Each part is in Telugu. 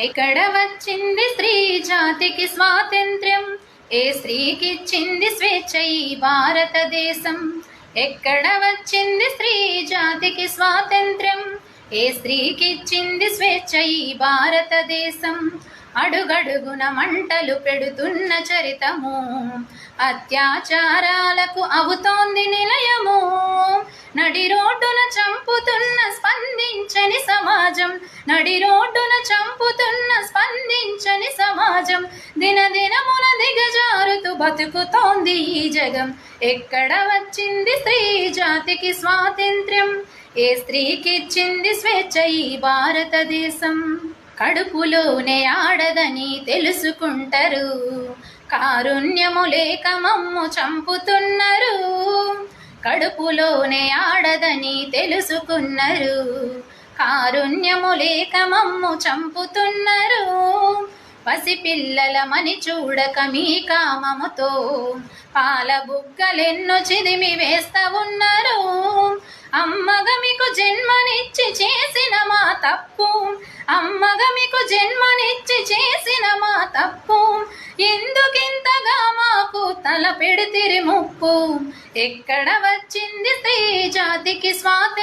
ఎక్కడ వచ్చింది స్త్రీ జాతికి స్వాతంత్ర్యం? ఏ స్త్రీకిచ్చింది స్వేచ్ఛ ఈ భారతదేశం? ఎక్కడ వచ్చింది స్త్రీ జాతికి స్వాతంత్ర్యం? ఏ స్త్రీకిచ్చింది స్వేచ్ఛ ఈ భారతదేశం? అడుగడుగున మంటలు పెడుతున్న చరితము. అత్యాచారాలకు అవుతోంది నిలయము. నడి రోడ్డున చంపుతున్న స్పందించని సమాజం నడి రోడ్డున చంపుతున్న స్పందించని సమాజం. దినదినమున దిగజారుతూ బతుకుతోంది ఈ జగం. ఎక్కడ వచ్చింది స్త్రీ జాతికి స్వాతంత్ర్యం? ఏ స్త్రీకిచ్చింది స్వేచ్ఛ ఈ భారతదేశం? కడుపులోనే ఆడదని తెలుసుకుంటారు. కారుణ్యము లేక మమ్ము చంపుతున్నారు. కడుపులోనే ఆడదని తెలుసుకున్నారు. కారుణ్యము లేక మమ్ము చంపుతున్నారు పసిపిల్లలమని చూడక మీ కామముతో పాలబుగ్గలెన్నో చిదిమి వేస్తా ఉన్నారు అమ్మగా మీకు జన్మనిచ్చి చేసిన మా తప్పు. అమ్మగా మీకు జన్మనిచ్చి చేసిన మా తప్పు. ఎందుకింతగా మాకు తల పెడితిరి ముప్పు? ఎక్కడ వచ్చింది స్త్రీ జాతికి స్వాతి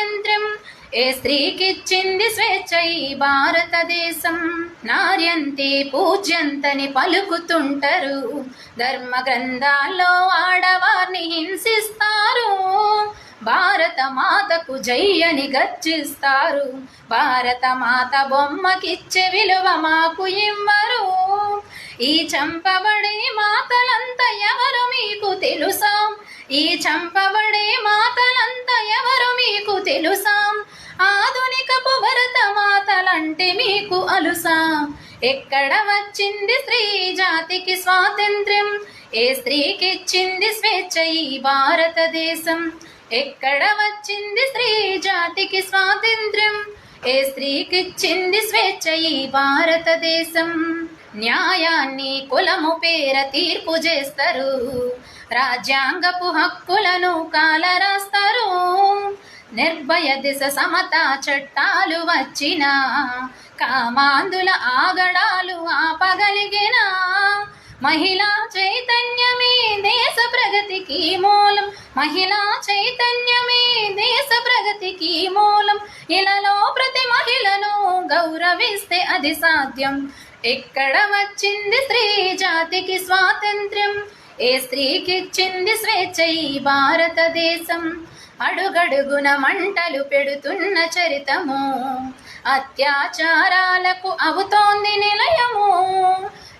ఏ స్త్రీకిచ్చింది స్వేచ్ఛ ఈ భారతదేశం? నార్యంతి పూజ్యంతని పలుకుతుంటారు. ధర్మ గ్రంథాల్లో ఆడవారిని హింసిస్తారు. భారత మాతకు జై అని గర్జిస్తారు. భారత మాత బొమ్మకిచ్చే విలువ మాకు ఇవ్వరు. ఈ చంపబడే మాతలంతా ఎవరు మీకు తెలుసా? ఈ చంపబడే మాతలంతా ఎవరు మీకు తెలుసా? అంటే మీకు అలుసా. ఎక్కడ వచ్చింది స్త్రీ జాతికి స్వాతంత్ర్యం? ఏ స్త్రీకిచ్చింది స్వేచ్ఛ ఈ భారతదేశం? ఎక్కడ వచ్చింది స్త్రీ జాతికి స్వాతంత్ర్యం? ఏ స్త్రీకిచ్చింది స్వేచ్ఛ ఈ భారతదేశం? న్యాయాన్ని కులము పేర తీర్పు చేస్తారు. రాజ్యాంగపు హక్కులను కాల నిర్భయ దిశ సమత చట్టాలు వచ్చిన కామాందుల ఆగడాలు ఆపగలిగిన. మహిళా చైతన్యమే దేశ ప్రగతికి మూలం. మహిళా చైతన్యమే దేశ ప్రగతికి మూలం. ఇలాలో ప్రతి మహిళను గౌరవిస్తే అది సాధ్యం. ఎక్కడ వచ్చింది స్త్రీ జాతికి స్వాతంత్ర్యం? ఏ స్త్రీకిచ్చింది స్వేచ్ఛ ఈ భారతదేశం? అడుగడుగున మంటలు పెడుతున్న చరితము. అత్యాచారాలకు అవుతోంది నిలయము.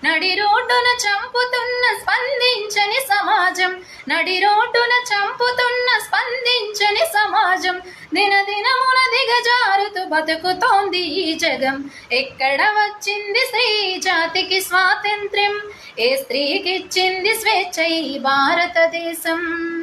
నడి రోడ్డున చంపుతున్న స్పందించని సమాజం. నడి రోడ్డున చంపుతున్న స్పందించని సమాజం. దినదినమున దిగజారుతూ బతుకుతోంది ఈ జగం. ఎక్కడ వచ్చింది స్త్రీ జాతికి స్వాతంత్ర్యం? ఏ స్త్రీకిచ్చింది స్వేచ్ఛ ఈ భారతదేశం?